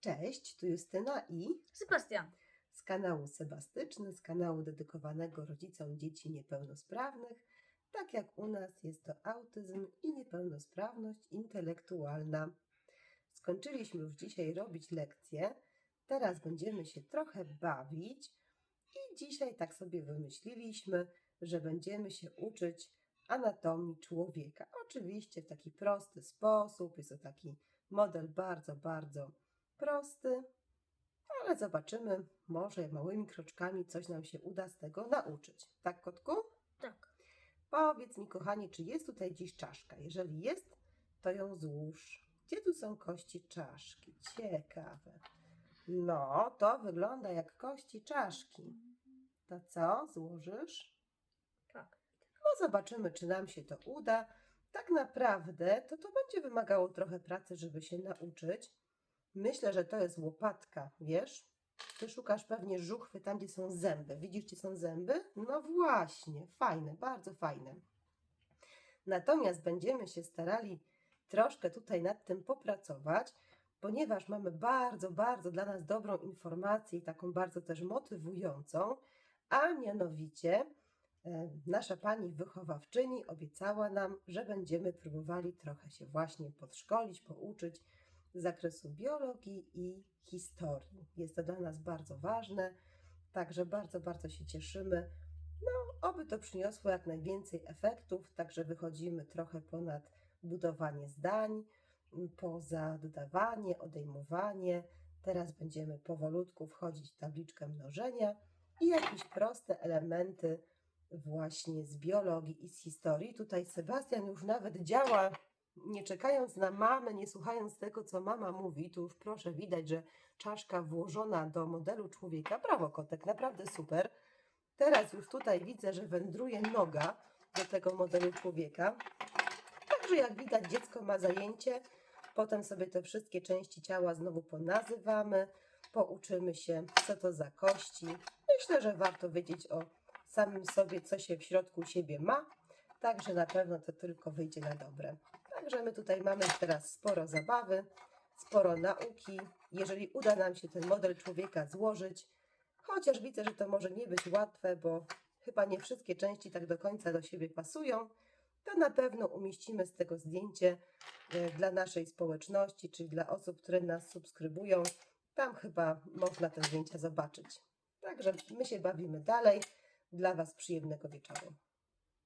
Cześć, tu Justyna i Sebastian. z kanału Sebastyczny, z kanału dedykowanego rodzicom dzieci niepełnosprawnych. Tak jak u nas jest to autyzm i niepełnosprawność intelektualna. Skończyliśmy już dzisiaj robić lekcje. Teraz będziemy się trochę bawić i dzisiaj tak sobie wymyśliliśmy, że będziemy się uczyć anatomii człowieka. Oczywiście w taki prosty sposób. Jest to taki model bardzo, bardzo prosty, ale zobaczymy, może małymi kroczkami coś nam się uda z tego nauczyć. Tak, kotku? Tak. Powiedz mi, kochani, czy jest tutaj dziś czaszka? Jeżeli jest, to ją złóż. Gdzie tu są kości czaszki? Ciekawe. No, to wygląda jak kości czaszki. To co? Złożysz? Tak. No zobaczymy, czy nam się to uda. Tak naprawdę to to będzie wymagało trochę pracy, żeby się nauczyć. Myślę, że to jest łopatka, wiesz? Ty szukasz pewnie żuchwy tam, gdzie są zęby. Widzisz, gdzie są zęby? No właśnie, fajne, bardzo fajne. Natomiast będziemy się starali troszkę tutaj nad tym popracować, ponieważ mamy bardzo, bardzo dla nas dobrą informację i taką bardzo też motywującą, a mianowicie e, nasza pani wychowawczyni obiecała nam, że będziemy próbowali trochę się właśnie podszkolić, pouczyć z zakresu biologii i historii. Jest to dla nas bardzo ważne, także bardzo, bardzo się cieszymy. No, oby to przyniosło jak najwięcej efektów, także wychodzimy trochę ponad budowanie zdań, poza dodawanie, odejmowanie. Teraz będziemy powolutku wchodzić w tabliczkę mnożenia i jakieś proste elementy właśnie z biologii i z historii. Tutaj Sebastian już nawet działa, nie czekając na mamę, nie słuchając tego, co mama mówi. Tu już proszę widać, że czaszka włożona do modelu człowieka. Brawo, kotek, naprawdę super. Teraz już tutaj widzę, że wędruje noga do tego modelu człowieka. Także jak widać, dziecko ma zajęcie. Potem sobie te wszystkie części ciała znowu ponazywamy, pouczymy się, co to za kości. Myślę, że warto wiedzieć o samym sobie, co się w środku siebie ma. Także na pewno to tylko wyjdzie na dobre. Także my tutaj mamy teraz sporo zabawy, sporo nauki. Jeżeli uda nam się ten model człowieka złożyć, chociaż widzę, że to może nie być łatwe, bo chyba nie wszystkie części tak do końca do siebie pasują, to na pewno umieścimy z tego zdjęcie e, dla naszej społeczności, czyli dla osób, które nas subskrybują. Tam chyba można te zdjęcia zobaczyć. Także my się bawimy dalej. Dla Was przyjemnego wieczoru.